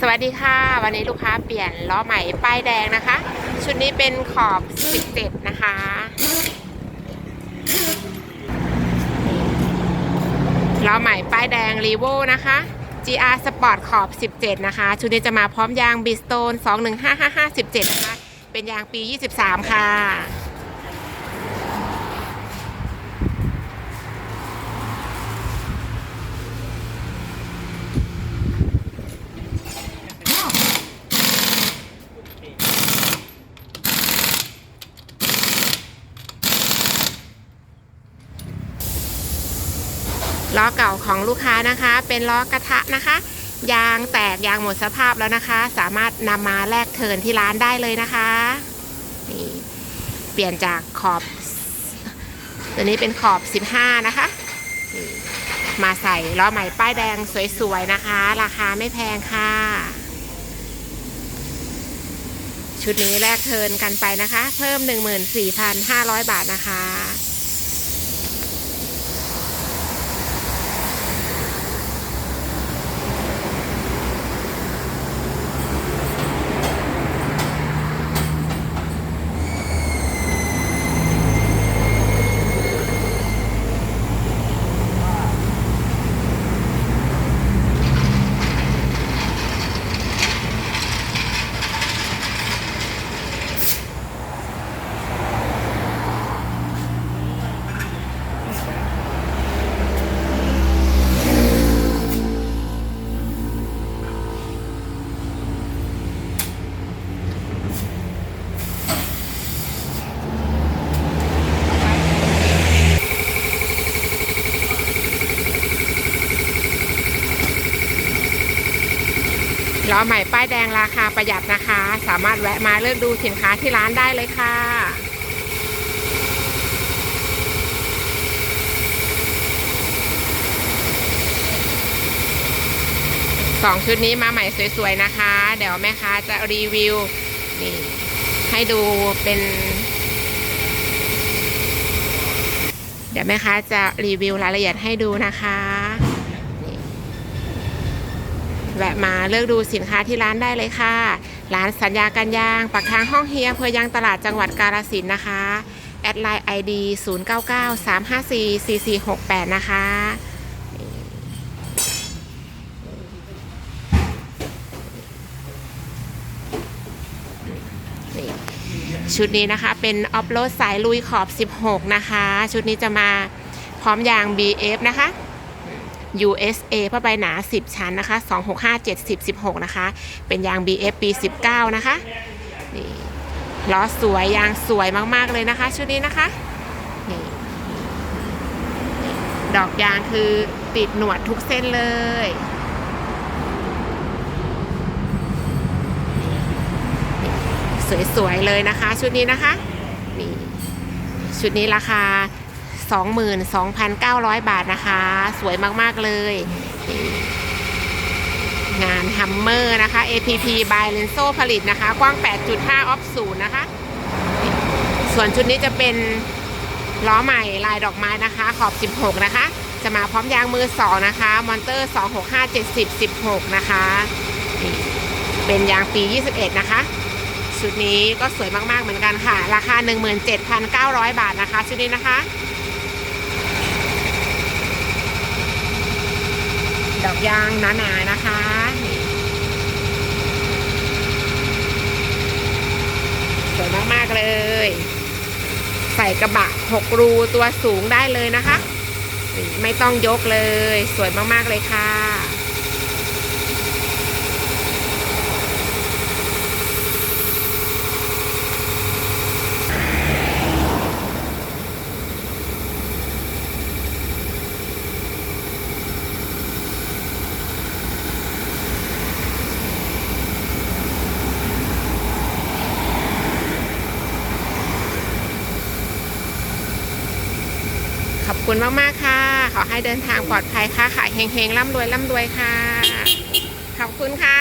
สวัสดีค่ะ วันนี้ลูกค้าเปลี่ยนล้อใหม่ป้ายแดงนะคะ ชุดนี้เป็นขอบ 17 นะคะ ล้อใหม่ป้ายแดงรีโวนะคะ GR Sport ขอบ 17 นะคะ ชุดนี้จะมาพร้อมยาง b ิสโตน 2155517 นะคะ เป็นยางปี 23 ค่ะ ล้อเก่าของลูกค้านะคะ เป็นล้อกระทะนะคะ ยางแตกยางหมดสภาพแล้วนะคะ สามารถนำมาแลกเทินที่ร้านได้เลยนะคะนี่เปลี่ยนจากขอบ ตัวนี้เป็นขอบ 15 นะคะ มาใส่ล้อใหม่ป้ายแดงสวยๆนะคะ ราคาไม่แพงค่ะ ชุดนี้แลกเทินกันไปนะคะ เพิ่ม 14,500 บาทนะคะ ล้อใหม่ป้ายแดงราคาประหยัดนะคะ สามารถแวะมาเลือกดูสินค้าที่ร้านได้เลยค่ะสองชุดนี้มาใหม่สวยๆนะคะ เดี๋ยวแม่ค้าจะรีวิวนี่ให้ดูเป็น เดี๋ยวแม่ค้าจะรีวิวรายละเอียดให้ดูนะคะ แวะมาเลือกดูสินค้าที่ร้านได้เลยค่ะ ร้านสัญญากันยางปักทางห้องเฮียอำเภอยางตลาดจังหวัดกาฬสินนะคะ แอดไลน์ ID 0993544468 นะคะนี่ชุดนี้นะคะเป็นออฟโรดสายลุยขอบ 16 นะคะ ชุดนี้จะมาพร้อมยาง BF นะคะ USA ผ้าใบหนา 10 ชั้นนะคะ 265 70 16 นะคะ เป็นยาง BF ปี 19 นะคะ นี่ล้อสวยยางสวยมากๆเลยนะคะ ชุดนี้นะคะ นี่ ดอกยางคือติดหนวดทุกเส้นเลยสวยๆเลยนะคะ ชุดนี้นะคะนี่ชุดนี้ราคา 22,900 บาทนะคะ สวยมาก ๆ เลย งานฮัมเมอร์นะคะ APP by Lenso ผลิตนะคะ กว้าง 8.5 ออฟศูนย์นะคะ ส่วนชุดนี้จะเป็นล้อใหม่ลายดอกไม้นะคะ ขอบ 16 นะคะ จะมาพร้อมยางมือ 2 นะคะ มอนเตอร์ 265 70 16 นะคะเป็นยางปี 21 นะคะ ชุดนี้ก็สวยมาก ๆ เหมือนกันค่ะ ราคา 17,900 บาทนะคะ ชุดนี้นะคะ ดอก ยางหนาๆนะคะสวยมาก ๆ เลย ใส่กระบะหกรูตัวสูงได้เลยนะคะ ไม่ต้องยกเลย สวยมาก ๆ เลยค่ะ ขอบ คุณมาก ๆ ค่ะ ขอให้เดินทางปลอดภัยค่ะขายเฮงๆร่ำรวยร่ำรวยค่ะ ขอบคุณค่ะ